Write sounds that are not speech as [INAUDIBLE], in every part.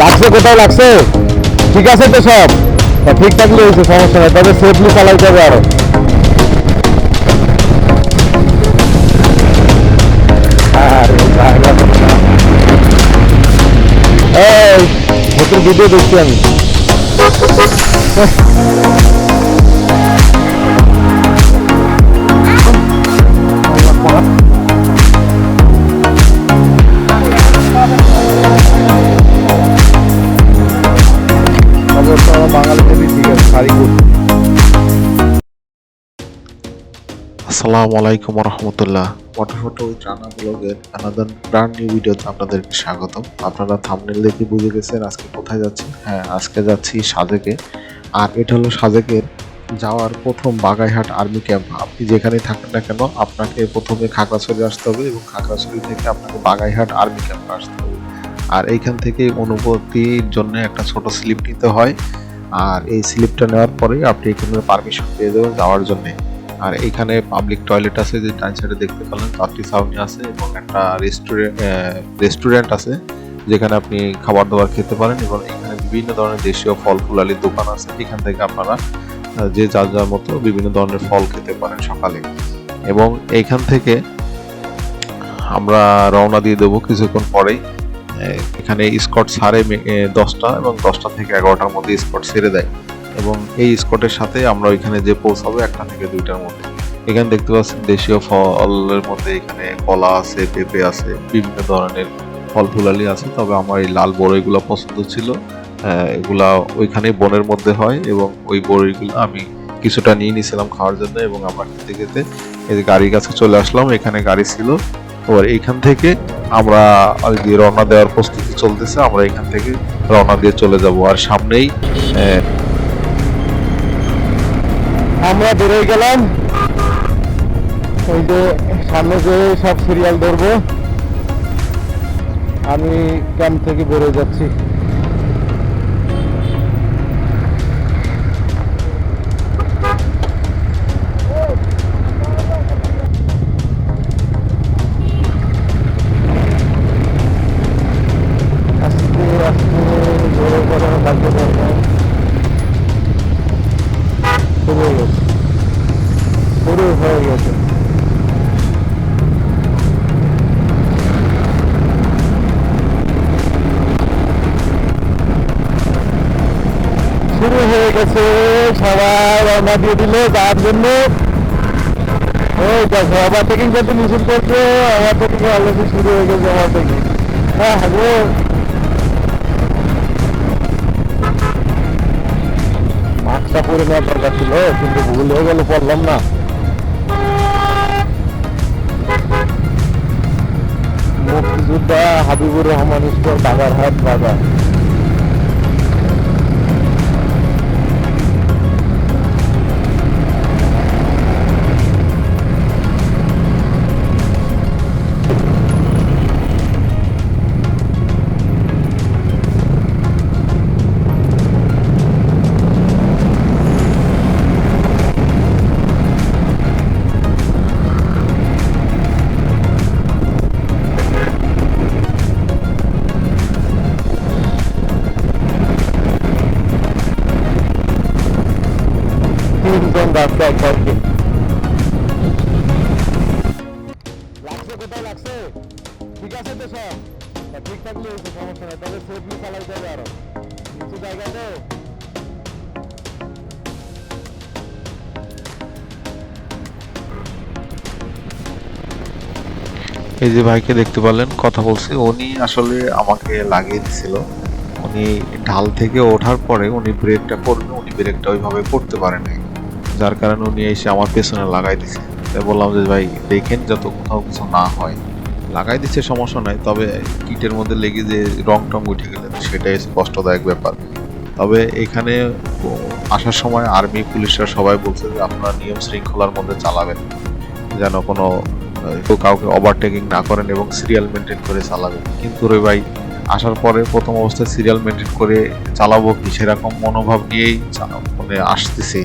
লাগছে কোথাও লাগছে? ঠিক আছে তো সব? ঠিক থাকলে হয়েছে সমস্যা নেই, তবে সেফলি চালাইতে হবে আরও। ভিডিও দেখছি আমি। আসসালামু আলাইকুম রহমতুল্লাহ ফটো উইথ রানা ব্লগের আনাদার ব্র্যান্ড নিউ ভিডিওতে আপনাদেরকে স্বাগতম। আপনারা থাম্বনেল দেখে বুঝে গেছেন আজকে কোথায় যাচ্ছি। হ্যাঁ আজকে যাচ্ছি সাজেকে। আর এটা হলো সাজেকের যাওয়ার প্রথম বাগাইহাট আর্মি ক্যাম্প আপনি যেখানেই থাকেন না কেন, আপনাকে প্রথমে খাগড়াছড়ি আসতে হবে এবং খাগড়াছড়ি থেকে আপনাকে বাগাইহাট আর্মি ক্যাম্পে আসতে হবে। আর এইখান থেকে অনুভূতির জন্য একটা ছোট স্লিপ নিতে হয়। আর এই স্লিপটা নেওয়ার পরেই আপনি এখানে পারমিশন পেয়ে যাবেন যাওয়ার জন্যে। আর এখানে পাবলিক টয়লেট আছে, যে ডান সাইডে দেখতে পেলেন যাত্রী ছাউনি আছে এবং একটা রেস্টুরেন্ট রেস্টুরেন্ট আছে, যেখানে আপনি খাবার দাবার খেতে পারেন এবং এখানে বিভিন্ন ধরনের দেশীয় ফল ফুলালির দোকান আছে। এখান থেকে আপনারা যে যার যার মতো বিভিন্ন ধরনের ফল খেতে পারেন সকালে। এবং এইখান থেকে আমরা রওনা দিয়ে দেবো কিছুক্ষণ পরেই। এখানে স্কট সাড়ে দশটা এবং দশটা থেকে এগারোটার মধ্যে স্কট ছেড়ে দেয়। এবং এই স্কটের সাথে আমরা ওইখানে যে পৌঁছাবো, একটা থেকে দুইটার মধ্যে। এখানে দেখতে পাচ্ছেন দেশীয় ফলের মধ্যে এখানে কলা আছে, পেঁপে আছে, বিভিন্ন ধরনের ফল ফুলালি আছে। তবে আমার এই লাল বড়ইগুলো পছন্দ ছিল। এগুলা ওইখানে বনের মধ্যে হয় এবং ওই বড়ইগুলো আমি কিছুটা নিয়ে নিয়েছিলাম খাওয়ার জন্য এবং আমরা খেতে খেতে এই গাড়ির কাছে চলে আসলাম, এখানে গাড়ি ছিল। এবার এইখান থেকে আমরা আর কি রওনা দেওয়ার প্রস্তুতি চলতেছে, আমরা এখান থেকে রওনা দিয়ে চলে যাব। আর সামনেই আমরা বেরোয় গেলাম। ওই যে সামনে যে সব সিরিয়াল ধরবো। আমি ক্যাম্প থেকে বেরোয় যাচ্ছি। শুরু হয়ে গেছে। সবাই রওনা দিয়ে দিল যাওয়ার জন্য। ওই দেখো কিন্তু মিছিল করছে অলরেডি শুরু হয়ে গেছে থেকে হ্যাঁ হ্যালো। পরে নেওয়ার দরকার ছিল, কিন্তু ভুল হয়ে গেল, পড়লাম না। মুক্তিযোদ্ধা হাবিবুর রহমান স্টোর বাগারহাট বাজার। লাগছে কোথায় লাগছে ঠিক আছে তো সব ঠিক থাকলে হয়েছে সমস্যা নেই তবে সেফলি চালাইতে হবে আরও কিছু জায়গা তো এই যে ভাইকে দেখতে পারলেন কথা বলছি। উনি আসলে আমাকে লাগিয়ে দিছিল। উনি ঢাল থেকে ওঠার পরে উনি ব্রেকটা করবে উনি ব্রেকটা ওইভাবে করতে পারে নাই। যার কারণে উনি এসে আমার পেছনে লাগাই দিছে। তাই বললাম যে, ভাই, দেখেন যত কোথাও কিছু না হয়। লাগাই দিচ্ছে সমস্যা নাই, তবে কিটের মধ্যে লেগে যে রং টং উঠে গেলে সেটাই কষ্টদায়ক ব্যাপার। তবে এখানে আসার সময় আর্মি, পুলিশরা সবাই বলছে যে, আপনারা নিয়ম শৃঙ্খলার মধ্যে চালাবেন। যেন কোনো কেউ কাউকে ওভারটেকিং না করেন এবং সিরিয়াল মেনটেন করে চালাবেন। কিন্তু রে ভাই, আসার পরে প্রথম অবস্থায় সিরিয়াল মেনটেন করে চালাবো কি? সেরকম মনোভাব নিয়েই মানে আসতেছে।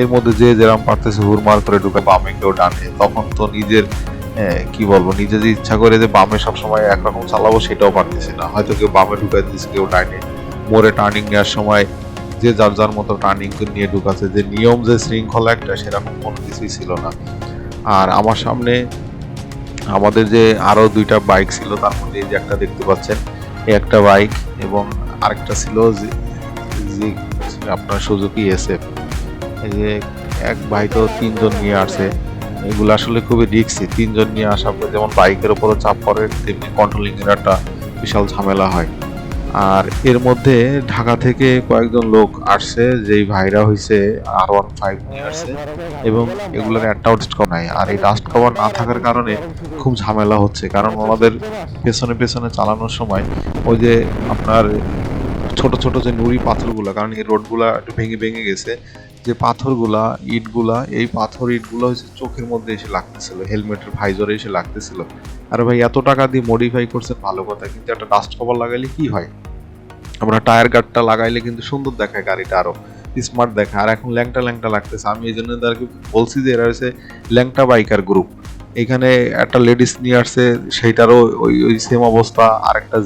এর মধ্যে যে যেরকম পারতেছে হুড়মার করে ঢুকে বামে কেউ ডানে, তখন তো নিজের কি বলব নিজে যে ইচ্ছা করে যে বামে সবসময় একরকম চালাবো সেটাও পারতেছি না। হয়তো কেউ বামে ঢুকাই দিচ্ছে কেউ ডাইনে। মোড়ে টার্নিং নেওয়ার সময় যে যার যার মতো টার্নিং নিয়ে ঢুকাচ্ছে, যে নিয়ম, যে শৃঙ্খলা একটা সেরকম কোনো কিছুই ছিল না। আর আমার সামনে আমাদের যে আরও দুইটা বাইক ছিল, তার মধ্যে যে একটা দেখতে পাচ্ছেন একটা বাইক এবং আরেকটা ছিল যে আপনার সুজুকি এসএফ এই যে এক ভাই তো তিনজন নিয়ে আসে। এগুলো আসলে খুবই রিক্সি। তিনজন নিয়ে আসা, যেমন বাইকের উপরও চাপ পড়ে, তেমনি কন্ট্রোলিং এর একটা বিশাল ঝামেলা হয়। আর এর মধ্যে ঢাকা থেকে কয়েকজন লোক আসছে যেই ভাইরা হইছে আর ওয়ান ফাইভ নিয়ে আসছে এবং এগুলোর একটাও ডাস্ট কভার নাই। আর এই ডাস্ট কভার না থাকার কারণে খুব ঝামেলা হচ্ছে। কারণ ওনাদের পেছনে পেছনে চালানোর সময় ওই যে আপনার ছোট ছোট যে নুড়ি পাথরগুলো, কারণ এই রোডগুলো একটু ভেঙে ভেঙে গেছে যে পাথরগুলা, ইটগুলা, এই পাথর ইটগুলো হচ্ছে চোখের মধ্যে এসে লাগতেছিল, হেলমেটের ভাইজরে এসে লাগতেছিল। আরে ভাই, এত টাকা দিয়ে মডিফাই করছেন, ভালো কথা, কিন্তু একটা ডাস্ট কভার লাগাইলে কি হয়? আমরা টায়ার গার্ডটা লাগাইলে কিন্তু সুন্দর দেখায় গাড়িটা আরও স্মার্ট দেখায়। আর এখন ল্যাংটা ল্যাংটা লাগতেছে। আমি এই জন্য তাদেরকে বলছি যে এরা হচ্ছে ল্যাংটা বাইকার গ্রুপ এখানে একটা লেডিস নিয়ে আসছে, সেইটারও ওই ওই সেম অবস্থা। আর একটা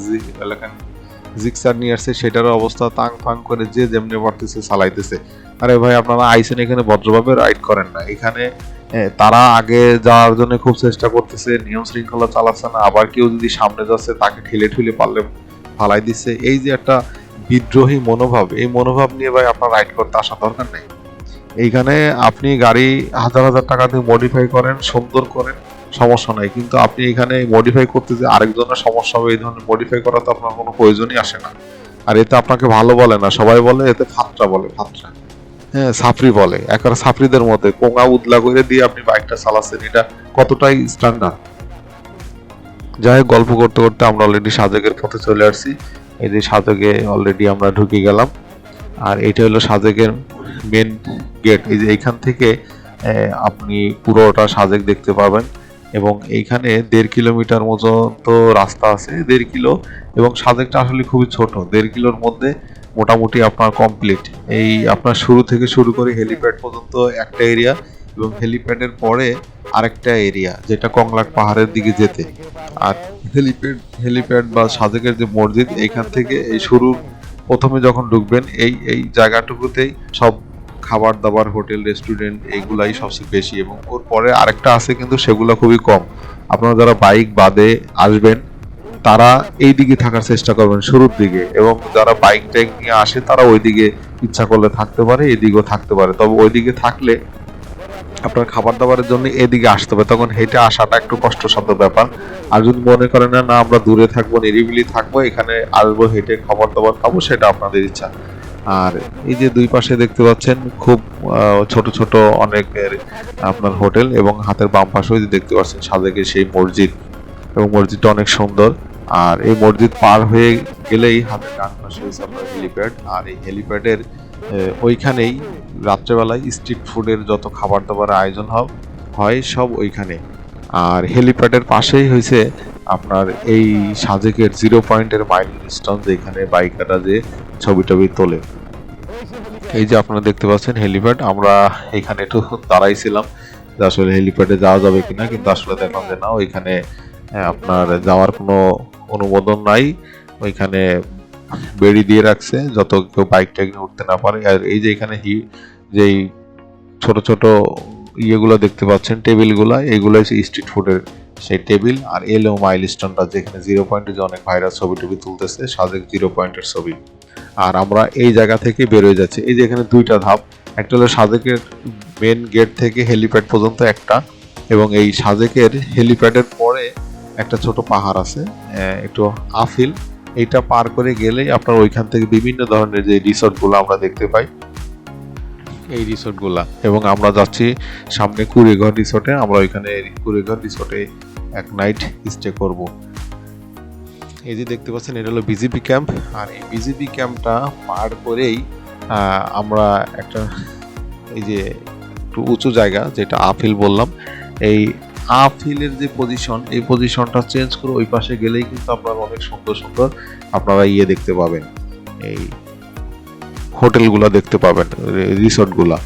জিক্সার নিয়ে আসছে সেটারও অবস্থা। তাং ফাং করে যে যেমনি পারতেছে, চালাইতেছে। আরে ভাই, আপনারা আইসেন এখানে ভদ্রভাবে রাইড করেন না। এখানে তারা আগে যাওয়ার জন্য খুব চেষ্টা করতেছে, নিয়ম শৃঙ্খলা চালাচ্ছে না। আবার কেউ যদি সামনে যাচ্ছে, তাকে ঠেলে ঠেলে পারলে ফালাই দিচ্ছে। এই যে একটা বিদ্রোহী মনোভাব, এই মনোভাব নিয়ে ভাই আপনার রাইড করতে আসা দরকার নেই। এইখানে আপনি গাড়ি হাজার হাজার টাকা দিয়ে মডিফাই করেন, সুন্দর করেন, সমস্যা নাই। কিন্তু আপনি এখানে মডিফাই করতে যে আরেকজনের সমস্যা হবে, এই ধরনের মডিফাই করা তো আপনার কোনো প্রয়োজনই আসে না। আর এতে আপনাকে ভালো বলে না, সবাই বলে, এতে ফাত্রা বলে, ফাত্রা। হ্যাঁ সাফরি বলে। একেবারে সাফরিদের মধ্যে। কোঙা উদলা করে দিয়ে আপনি বাইকটা চালাচ্ছেন, এটা কতটাই স্ট্যান্ডার্ড যাই হোক, গল্প করতে করতে আমরা অলরেডি সাজেকের পথে চলে আসছি। এই যে সাজেকে অলরেডি আমরা ঢুকে গেলাম। আর এটা হলো সাজেকের মেন গেট এই যে এইখান থেকে আপনি পুরোটা সাজেক দেখতে পাবেন। এবং এইখানে দেড় কিলোমিটার মতো তো রাস্তা আছে, দেড় কিলো। এবং সাজেকটা আসলে খুবই ছোট, দেড় কিলোর মধ্যে মোটামুটি আপনার কমপ্লিট এই আপনার শুরু থেকে শুরু করে হেলিপ্যাড পর্যন্ত একটা এরিয়া এবং হেলিপ্যাডের পরে আরেকটা এরিয়া যেটা কংলাক পাহাড়ের দিকে যেতে। আর হেলিপ্যাড হেলিপ্যাড বা সাজেকের যে মসজিদ এইখান থেকে এই শুরু, প্রথমে যখন ঢুকবেন, এই এই জায়গাটুকুতেই সব খাবার দাবার হোটেল রেস্টুরেন্ট এইগুলাই সবচেয়ে বেশি এবং ওর পরে আরেকটা আছে কিন্তু সেগুলো খুবই কম। আপনারা যারা বাইক বাদে আসবেন তারা এই দিকে থাকার চেষ্টা করবেন শুরুর দিকে এবং যারা বাইক টাইক নিয়ে আসে তারা ওইদিকে ইচ্ছা করলে থাকতে পারে, এদিকেও থাকতে পারে। তবে ওইদিকে থাকলে আপনার খাবার দাবারের জন্য এদিকে আসতে হবে। তখন হেঁটে আসাটা একটু কষ্টসাধ্য ব্যাপার। আর যদি মনে করেন না না, আমরা দূরে থাকব নিরিবিলি থাকব, এখানে আসব, হেঁটে খাবার দাবার খাব, সেটা আপনাদের ইচ্ছা। আর এই যে দুই পাশে দেখতে পাচ্ছেন, খুব ছোট ছোট অনেকের, আপনার হোটেল এবং হাতের বাম পাশেও দেখতে পাচ্ছেন সাজেকের সেই মসজিদ। এবং মসজিদটা অনেক সুন্দর। আর এই মসজিদ পার হয়ে গেলেই হাতের ডান পাশে আপনার হেলিপ্যাড আর এই হেলিপ্যাডের ওইখানেই রাত্রেবেলায় স্ট্রিট ফুডের যত খাবার দাবার আয়োজন হয় সব ওইখানে। আর হেলিপ্যাডের পাশেই হয়েছে আপনার এই সাজেকের জিরো পয়েন্টের মাইল স্টোন যেখানে বাইকাররা যে ছবি টবি তোলে। এই যে আপনারা দেখতে পাচ্ছেন হেলিপ্যাড আমরা এখানে একটু দাঁড়াইছিলাম যে আসলে হেলিপ্যাডে যাওয়া যাবে কিনা, কিন্তু আসলে দেখলাম যে না, ওইখানে আহ, আপনার যাওয়ার কোনো অনুমোদন নাই। ওইখানে বেড়ি দিয়ে রাখছে যত কেউ বাইক টাইক উঠতে না পারে। আর এই যে এখানে হি যেই ছোট ছোট ইয়েগুলো দেখতে পাচ্ছেন টেবিলগুলো এগুলো হচ্ছে স্ট্রিট ফুডের সেই টেবিল। আর এলো মাইল স্টোনটা যেখানে জিরো পয়েন্টে যে অনেক ভাইরাস ছবি টবি তুলতেছে সাজেক জিরো পয়েন্টের ছবি। আর আমরা এই জায়গা থেকে বেরোয় যাচ্ছি। এই যে এখানে দুইটা ধাপ একটা হলো সাজেকের মেন গেট থেকে হেলিপ্যাড পর্যন্ত একটা এবং এই সাজেকের হেলিপ্যাডের পরে একটা ছোট পাহাড় আছে একটু আফিল। এইটা পার করে গেলেই আপনার ওইখান থেকে বিভিন্ন ধরনের যে রিসোর্টগুলো আমরা দেখতে পাই। এই রিসোর্টগুলা। এবং আমরা যাচ্ছি সামনে কুড়িঘর রিসোর্টে আমরা ওইখানে কুড়িঘর রিসোর্টে এক নাইট স্টে করব। এই যে দেখতে পাচ্ছেন এটা হলো বিজেপি ক্যাম্প আর এই বিজেপি ক্যাম্পটা পার করেই আমরা একটা এই যে একটু উঁচু জায়গা যেটা আফিল বললাম এই আফিলের যে পজিশন এই পজিশনটা চেঞ্জ করে ওই পাশে গেলেই কিন্তু আপনারা অনেক সুন্দর সুন্দর আপনারা ইয়ে দেখতে পাবেন। এই হোটেলগুলো দেখতে পাবেন রিসোর্টগুলা।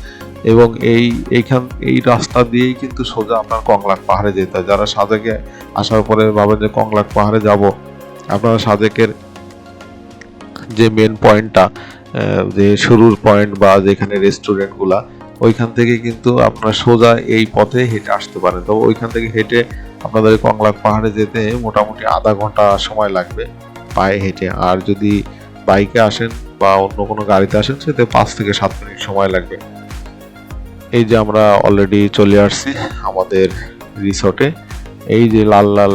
এবং এই, এইখান, এই রাস্তা দিয়েই কিন্তু সোজা আপনার কংলাক পাহাড়ে যেতে হয়। যারা সাজেকে আসার পরে ভাবেন যে কংলাক পাহাড়ে যাব, আপনারা সাজেকের যে মেন পয়েন্টটা যে শুরুর পয়েন্ট বা যেখানে রেস্টুরেন্টগুলা ওইখান থেকে কিন্তু আপনারা সোজা এই পথে হেঁটে আসতে পারেন। তবে ওইখান থেকে হেঁটে আপনাদের কংলাক পাহাড়ে যেতে মোটামুটি আধা ঘণ্টা সময় লাগবে পায়ে হেঁটে। আর যদি বাইকে আসেন বা অন্য কোনো গাড়িতে আসেন, সেতে পাঁচ থেকে সাত মিনিট সময় লাগবে। এই যে আমরা অলরেডি চলে আসছি আমাদের রিসর্টে এই যে লাল লাল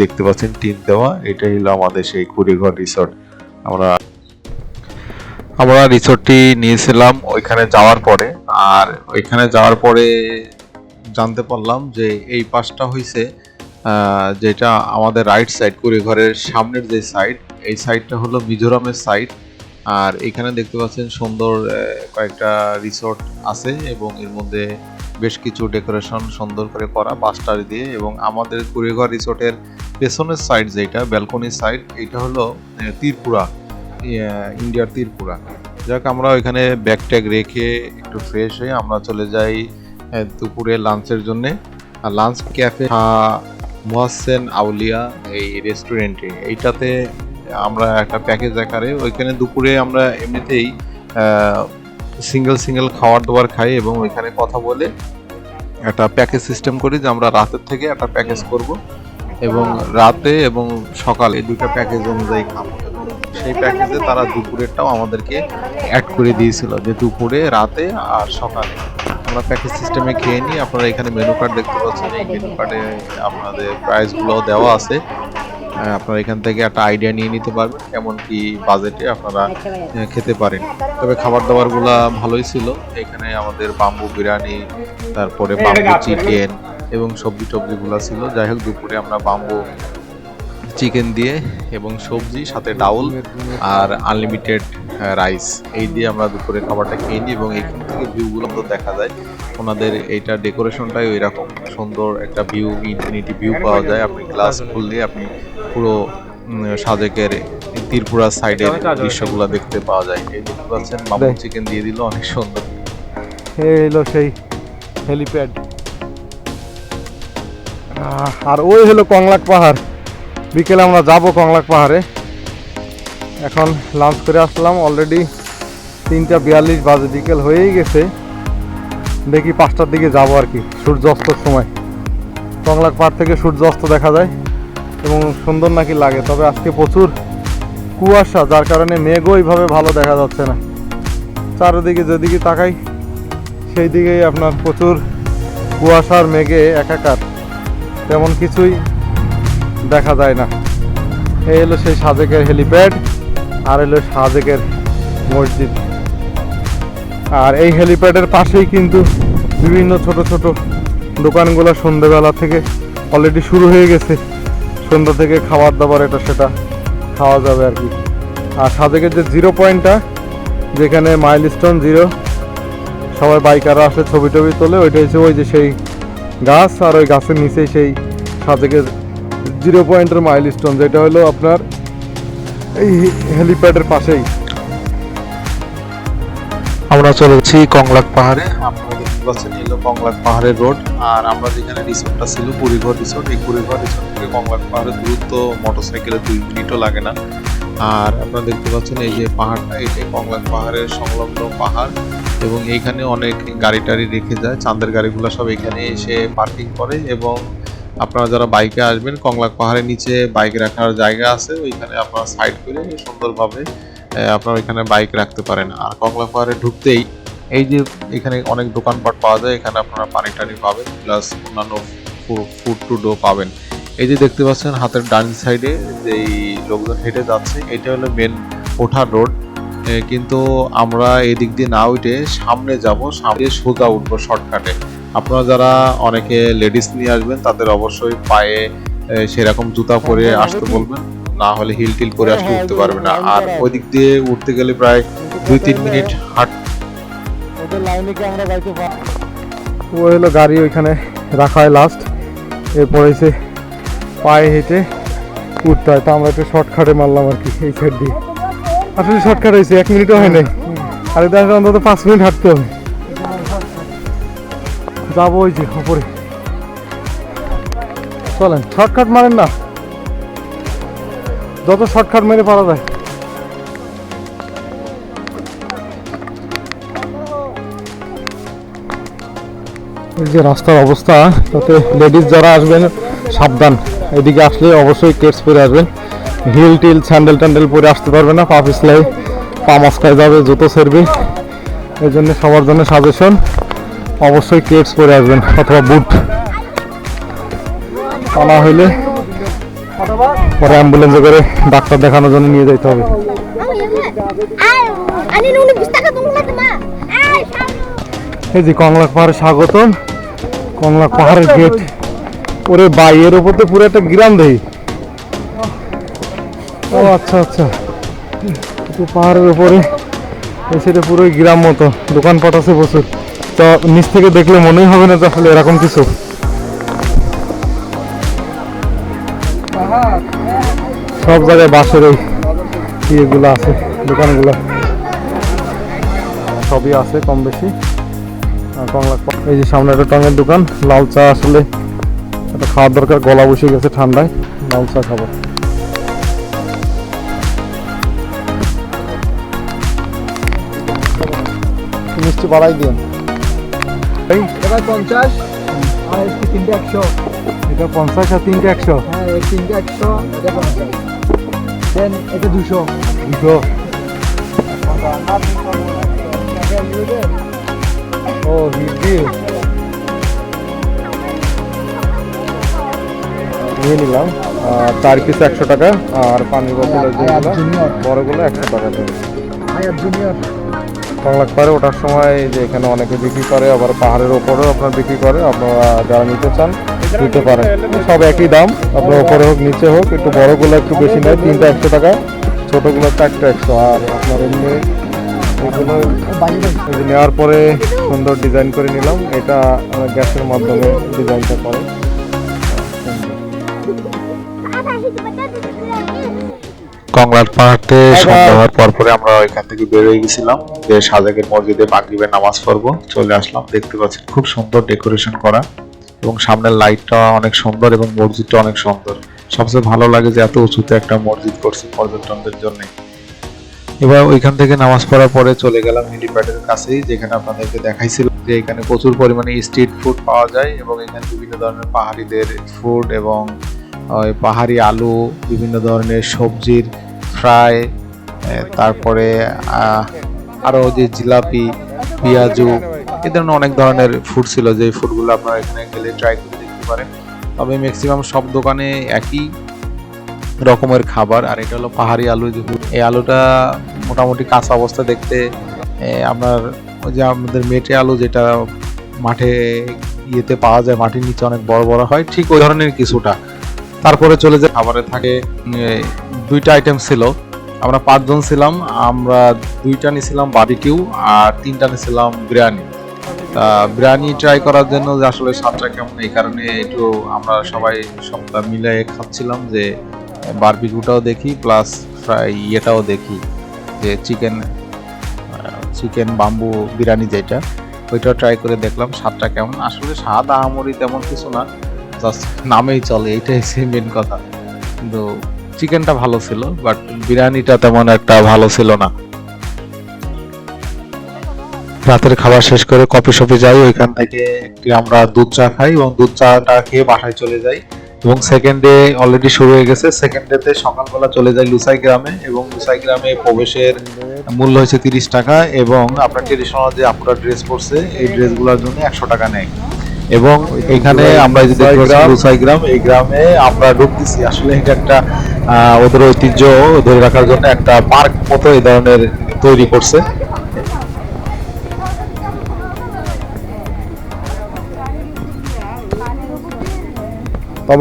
দেখতে পাচ্ছেন টিন দেওয়া এটা হলো আমাদের সেই কুড়িঘর রিসর্ট আমরা আমরা রিসোর্টটি নিয়েছিলাম ওইখানে যাওয়ার পরে। আর ওইখানে যাওয়ার পরে জানতে পারলাম যে এই পাশটা হইছে যেটা আমাদের রাইট সাইড কুড়িঘরের সামনের যে সাইড এই সাইডটা হলো মিজোরামের সাইড আর এখানে দেখতে পাচ্ছেন সুন্দর কয়েকটা রিসোর্ট আছে এবং এর মধ্যে বেশ কিছু ডেকোরেশন সুন্দর করে করা বাসটার দিয়ে। এবং আমাদের কুড়িঘর রিসোর্টের পেছনের সাইড যেটা ব্যালকনির সাইড এটা হলো ত্রিপুরা ইন্ডিয়ার ত্রিপুরা। যাক, আমরা ওইখানে ব্যাগ ট্যাগ রেখে একটু ফ্রেশ হয়ে আমরা চলে যাই দুপুরে লাঞ্চের জন্য। আর লাঞ্চ ক্যাফে মোহাসেন আউলিয়া, এই রেস্টুরেন্টে এইটাতে আমরা একটা প্যাকেজ আকারে, ওইখানে দুপুরে আমরা এমনিতেই সিঙ্গেল সিঙ্গেল খাবার দাবার খাই এবং ওইখানে কথা বলে একটা প্যাকেজ সিস্টেম করি যে আমরা রাতের থেকে একটা প্যাকেজ করব। এবং রাতে এবং সকালে দুটো প্যাকেজ অনুযায়ী খাব। সেই প্যাকেজে তারা দুপুরেরটাও আমাদেরকে অ্যাড করে দিয়েছিল যে দুপুরে রাতে আর সকালে। আমরা প্যাকেজ সিস্টেমে খেয়ে নিই। আপনারা এখানে মেনু কার্ড দেখতে পাচ্ছেন। এই মেনু কার্ডে আপনাদের প্রাইসগুলো দেওয়া আছে। আপনারা এখান থেকে একটা আইডিয়া নিয়ে নিতে পারবেন কেমন কি বাজেটে আপনারা খেতে পারেন। তবে খাবার দাবারগুলো ভালোই ছিল। এখানে আমাদের বাম্বু বিরিয়ানি তারপরে বাম্বু চিকেন এবং সবজি টবজিগুলো ছিল। যাই হোক দুপুরে আমরা বাম্বু চিকেন দিয়ে এবং সবজি সাথে ডাউল আর আনলিমিটেড রাইস এই দিয়ে আমরা দুপুরে খাবারটা খেয়ে নিই এবং এখান থেকে ভিউগুলো তো দেখা যায়। ওনাদের এইটা ডেকোরেশনটাই ওই রকম সুন্দর একটা ভিউ ইনফিনিটি ভিউ পাওয়া যায়। আপনি গ্লাস খুললে আপনি পুরো সাজেকের ত্রিপুরা সাইডের দৃশ্যগুলো দেখতে পাওয়া যায়। এই দেখতে পাচ্ছেন দেখ। চিকেন দিয়ে দিল অনেক সুন্দর। এই হলো সেই হেলিপ্যাড আর ওই হলো কংলাক পাহাড়। বিকেলে আমরা যাব কংলাক পাহাড়ে। এখন লাঞ্চ করে আসলাম অলরেডি তিনটা বিয়াল্লিশ বাজে বিকেল হয়েই গেছে। দেখি পাঁচটার দিকে যাব আর কি সূর্য অস্তর সময়। কংলাক পাহাড় থেকে সূর্যাস্ত দেখা যায় এবং সুন্দর নাকি লাগে, তবে আজকে প্রচুর কুয়াশা, যার কারণে মেঘও এইভাবে ভালো দেখা যাচ্ছে না। চারিদিকে যেদিকে তাকাই সেই দিকেই আপনার প্রচুর কুয়াশার মেঘে একাকার। তেমন কিছুই দেখা যায় না। এই হলো সেই সাজেকের হেলিপ্যাড আর এলো সাজেকের মসজিদ। আর এই হেলিপ্যাডের পাশেই কিন্তু বিভিন্ন ছোট ছোট দোকানগুলো সন্ধ্যেবেলা থেকে অলরেডি শুরু হয়ে গেছে। সন্ধ্যা থেকে খাবার দাবার এটা সেটা খাওয়া যাবে আর কি। আর সাজেকের যে জিরো পয়েন্টটা যেখানে মাইলস্টোন জিরো সবাই বাইকাররা আসে ছবি টবি তোলে, ওইটা হচ্ছে ওই যে সেই গাছ, আর ওই গাছের নিচেই সেই সাজেকের জিরো পয়েন্টের মাইল স্টোন যেটা হলো আপনার এই হেলিপ্যাডের পাশেই। আমরা চলেছি কংলাক পাহাড়ে। আপনারা দেখতে পাচ্ছেন এলো কংলাক পাহাড়ের রোড আর আমরা যেখানে রিসোর্টটা ছিল কুড়িঘর রিসোর্ট এই কুড়িঘর রিসোর্ট থেকে কংলাক পাহাড়ের দূরত্ব মোটরসাইকেলে দুই মিনিটও লাগে না। আর আপনারা দেখতে পাচ্ছেন এই যে পাহাড়টা এটাই কংলাক পাহাড়ের সংলগ্ন পাহাড় এবং এইখানে অনেক গাড়ি টাড়ি রেখে যায়। চাঁদের গাড়িগুলো সব এখানে এসে পার্কিং করে এবং আপনারা যারা বাইকে আসবেন কংলাক পাহাড়ের নিচে বাইক রাখার জায়গা আছে, ওইখানে আপনারা সাইড করে সুন্দরভাবে আপনারা এখানে বাইক রাখতে পারেন। আর কংলা পাহাড়ে ঢুকতেই এই যে এখানে অনেক দোকানপাট পাওয়া যায়, এখানে আপনারা পানি টানি পাবেন, প্লাস অন্যান্য ফুড টুডও পাবেন। এই যে দেখতে পাচ্ছেন হাতের ডান সাইডে যেই লোকজন হেঁটে যাচ্ছে, এটা হলো মেন ওঠার রোড। কিন্তু আমরা এদিক দিয়ে না উঠে সামনে যাব, সামনে সোজা উঠবো শর্টকাটে। আপনারা যারা অনেকে লেডিস নিয়ে আসবেন তাদের অবশ্যই পায়ে সেরকম জুতা পরে আসতে বলবেন। না হলে হিল টিল করে আসলে উঠতে পারবে না। আর ওই দিক দিয়ে উঠতে গেলে প্রায় দুই তিন মিনিট হাঁট ও হলো গাড়ি ওইখানে রাখা হয় লাস্ট এরপর এসে পায়ে হেঁটে উঠতে হয়। তো আমরা একটু শর্টকাটে মারলাম আর কি এই সাইড দিয়ে। আসলে শর্টকাট হয়েছে এক মিনিটও হয় নাই। আর এটা অন্তত পাঁচ মিনিট হাঁটতে হবে। যাব ওই যে উপরে চলেন, শর্টকাট মারেন না। যত শর্টকাট মেরে পারা যায়। এই যে রাস্তার অবস্থা, তাতে লেডিস যারা আসবেন, সাবধান। এদিকে আসলে অবশ্যই কেটস পরে আসবেন। হিল টিল স্যান্ডেল ট্যান্ডেল পরে আসতে পারবে না, পা পিছলাই পা মস্কায় যাবে, জুতো সেরবে এই জন্য সবার জন্য সাজেশন অবশ্যই কেটস পরে আসবেন অথবা বুট তা না হইলে পরে অ্যাম্বুলেন্সে করে ডাক্তার দেখানোর জন্য নিয়ে যেতে হবে। এই যে কংলা পাহাড়ে স্বাগতম। কংলা পাহাড়ের গেট ওরে বাই এর উপর তো পুরো একটা গ্রাম দেই ও আচ্ছা আচ্ছা। পাহাড়ের উপরে সাইডে পুরো গ্রাম মতো। দোকানপাট আছে প্রচুর। তো নিচ থেকে দেখলে মনেই হবে না তাহলে এরকম কিছু। সব জায়গায় বাঁশের ওই ইয়েগুলো আছে, দোকানগুলো। সবই আছে কম বেশি। এই যে সামনে একটা টঙের দোকান, লাল চা আসলে একটা খাওয়ার দরকার, গলা বসে গেছে ঠান্ডায়, লাল চা খাব। মিষ্টি বাড়াই দিন। এই এবার পঞ্চাশ। আর একটু তিনটে একশো। এটা পঞ্চাশ আর তিনটে একশো? হ্যাঁ এই তিনটে একশো এটা পঞ্চাশ। দেন এটা দুশো। দুশো। ও হিন্দি নিয়ে নিলাম। আর চার পিস একশো টাকা। আর পানির বোতলের যেগুলো বড়গুলো একশো টাকা দেবে জুনিয়র কংলাক পাহাড়ে ওঠার সময় যে এখানে অনেকে বিক্রি করে, আবার পাহাড়ের ওপরেও আপনার বিক্রি করে, আপনারা যারা নিতে চান নিতে পারেন। সব একই দাম, আপনার ওপরে হোক, নিচে হোক, একটু বড়গুলো একটু বেশি নেয়, তিনটা একশো টাকা, ছোটোগুলো চারটা একশো। আর আপনার এমনি এগুলো নেওয়ার পরে সুন্দর ডিজাইন করে নিলাম। এটা গ্যাসের মাধ্যমে ডিজাইনটা করে। কংলার পাহাড়তে সন্ধ্যা হওয়ার পর পরে আমরা ওইখান থেকে বের হয়ে গেছিলাম। যে সাজেকের মসজিদে মাগরিবের নামাজ পড়ব চলে আসলাম। দেখতে পাচ্ছেন খুব সুন্দর ডেকোরেশন করা এবং সামনের লাইটটা অনেক সুন্দর এবং মসজিদটা অনেক সুন্দর। সবচেয়ে ভালো লাগে যে এত উঁচুতে একটা মসজিদ করছে পর্যটকদের জন্য। এবার ওইখান থেকে নামাজ পড়ার পরে চলে গেলাম হেলিপ্যাডের কাছেই যেখানে আপনাদেরকে দেখাইছিল যে এখানে প্রচুর পরিমাণে স্ট্রিট ফুড পাওয়া যায় এবং এখানে বিভিন্ন ধরনের পাহাড়িদের ফুড এবং ওই পাহাড়ি আলু, বিভিন্ন ধরনের সবজির ফ্রাই তারপরে আরও আরও যে জিলাপি, পেঁয়াজু এ ধরনের অনেক ধরনের ফুড ছিল যে ফুডগুলো আপনারা এখানে গেলে ট্রাই করে দেখতে পারেন। তবে ম্যাক্সিমাম সব দোকানে একই রকমের খাবার, আর এটা হলো পাহাড়ি আলু যে এই আলুটা মোটামুটি কাঁচা অবস্থা দেখতে আপনার ওই যে আমাদের মেটে আলু যেটা মাঠে ইয়েতে পাওয়া যায়, মাটির নিচে অনেক বড় বড় হয়, ঠিক ওই ধরনের কিছুটা। তারপরে চলে যায় খাবারে থাকে দুইটা আইটেম ছিল। আমরা পাঁচজন ছিলাম, আমরা দুইটা নিয়েছিলাম বাবিকিউ আর তিনটা নিয়েছিলাম বিরিয়ানি। বিরিয়ানি ট্রাই করার জন্য যে আসলে স্বাদটা কেমন, এই কারণে একটু আমরা সবাই সবটা মিলে খাচ্ছিলাম যে বারবিকিউটাও দেখি প্লাস ফ্রাই ইয়েটাও দেখি, যে চিকেন চিকেন বাম্বু বিরিয়ানি যেটা, ওইটাও ট্রাই করে দেখলাম স্বাদটা কেমন। আসলে স্বাদ আহামরি তেমন কিছু না জাস্ট নামেই চলে এইটাই হচ্ছে মেন কথা। কিন্তু চিকেনটা ভালো ছিল বাট বিরিয়ানিটা তেমন একটা ভালো ছিল না। রাতের খাবার শেষ করে কফি শপে যাই, ওইখান থেকে একটি আমরা দুধ চা খাই এবং দুধ চাটা খেয়ে বাসায় চলে যাই। এবং সেকেন্ড ডে অলরেডি শুরু হয়ে গেছে। সেকেন্ড ডেতে সকালবেলা চলে যাই লুসাই গ্রামে এবং লুসাই গ্রামে প্রবেশের মূল্য হয়েছে তিরিশ টাকা এবং আপনার ট্রেডিশনাল যে আপনার ড্রেস পরছে, এই ড্রেসগুলোর জন্য একশো টাকা নেয়। এবং এখানে আমরা এই যে দেখতে গ্রাম এই গ্রামে আমরা ঢুকতেছি। আসলে এটা একটা ওদের ঐতিহ্য ধরে রাখার জন্য একটা পার্ক মতো এই ধরনের তৈরি করছে।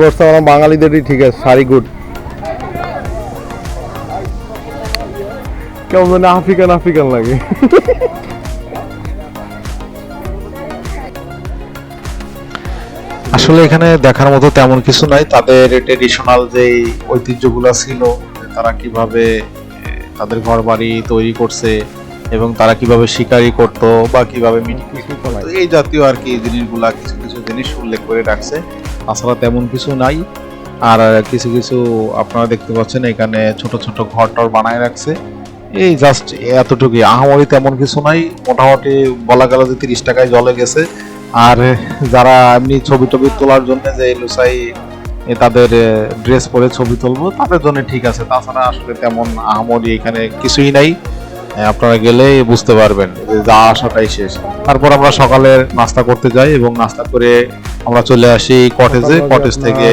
হচ্ছে আমরা বাঙালিদেরই ঠিক আছে শাড়ি গুড। কেমন আফ্রিকান আফ্রিকান লাগে। আসলে এখানে দেখার মতো তেমন কিছু নাই। তাদের ট্রেডিশনাল যে ঐতিহ্যগুলো ছিল তারা কীভাবে তাদের ঘর বাড়ি তৈরি করছে এবং তারা কীভাবে শিকারি করতো বা কীভাবে এই জাতীয় আর কি জিনিসগুলা কিছু কিছু জিনিস উল্লেখ করে রাখছে। তাছাড়া তেমন কিছু নাই। আর কিছু কিছু আপনারা দেখতে পাচ্ছেন এখানে ছোট ছোট ঘর টর বানায় রাখছে। এই জাস্ট এতটুকুই। আহামরি তেমন কিছু নাই। মোটামুটি বলা গেল যে তিরিশ টাকায় জলে গেছে। আর যারা এমনি ছবি টবি তোলার জন্য যে লুসাই তাদের ড্রেস পরে ছবি তুলবো তাদের জন্য ঠিক আছে। তাছাড়া আসলে তেমন আহামরি এখানে কিছুই নাই। আপনারা গেলে বুঝতে পারবেন যে যা আসাটাই শেষ। তারপর আমরা সকালে নাস্তা করতে যাই এবং নাস্তা করে আমরা চলে আসি কটেজে কটেজ থেকে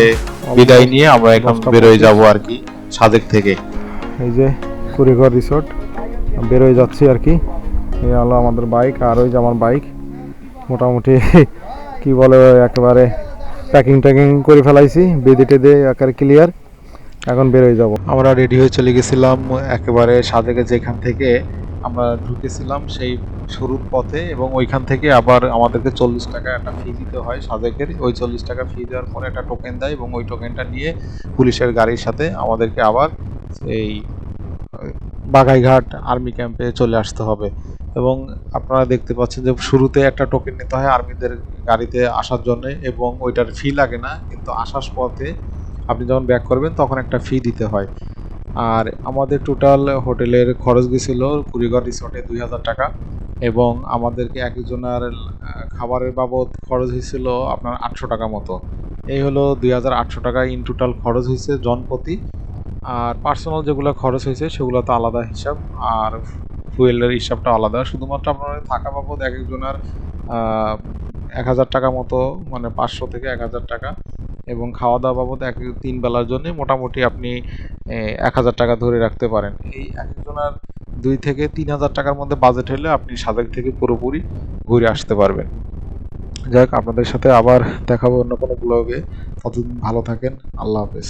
বিদায় নিয়ে আমরা এখন বেরোয় যাব আর কি সাদেক থেকে। এই যে কুড়িঘর রিসোর্ট বেরোয় যাচ্ছি আর কি। এই হলো আমাদের বাইক আর ওই যে আমার বাইক মোটামুটি, [LAUGHS] কি বলে, একেবারে প্যাকিং ট্যাকিং করে ফেলাইছি বেদি টেদে একেবারে ক্লিয়ার এখন বেরোয় যাব। আমরা রেডি হয়ে চলে গেছিলাম, একেবারে সাদেকে যেখান থেকে আমরা ঢুকেছিলাম, সেই শুরুর পথে এবং ওইখান থেকে আবার আমাদেরকে চল্লিশ টাকা একটা ফি দিতে হয় সাদেকের। ওই চল্লিশ টাকা ফি দেওয়ার পরে একটা টোকেন দেয় এবং ওই টোকেনটা নিয়ে পুলিশের গাড়ির সাথে আমাদেরকে আবার এই বাগাইঘাট আর্মি ক্যাম্পে চলে আসতে হবে। এবং আপনারা দেখতে পাচ্ছেন যে শুরুতে একটা টোকেন নিতে হয় আর্মিদের গাড়িতে আসার জন্য এবং ওইটার ফি লাগে না, কিন্তু আসার পথে আপনি যখন ব্যাক করবেন তখন একটা ফি দিতে হয়। আর আমাদের টোটাল হোটেলের খরচ গেছিল কুড়িগড় রিসোর্টে দুই হাজার টাকা এবং আমাদেরকে এক একজনের খাবারের বাবদ খরচ হয়েছিল আপনার আটশো টাকা মতো। এই হলো দুই হাজার আটশো টাকা ইন টোটাল খরচ হয়েছে জনপ্রতি। আর পার্সোনাল যেগুলো খরচ হয়েছে, সেগুলো তো আলাদা হিসাব। আর ফুয়েলের হিসাবটা আলাদা। শুধুমাত্র আপনার থাকা বাবদ এক একজনের এক হাজার টাকা মতো মানে পাঁচশো থেকে এক হাজার টাকা। এবং খাওয়া দাওয়া বাবদ এক তিন বেলার জন্য মোটামুটি আপনি এক হাজার টাকা ধরে রাখতে পারেন। এই এক একজনের দুই থেকে তিন হাজার টাকার মধ্যে বাজেট হলে আপনি সাদেক থেকে পুরোপুরি ঘুরে আসতে পারবেন। যাই হোক, আপনাদের সাথে আবার দেখাবো অন্য কোনো ব্লগে ততদিন ভালো থাকেন। আল্লাহ হাফেজ।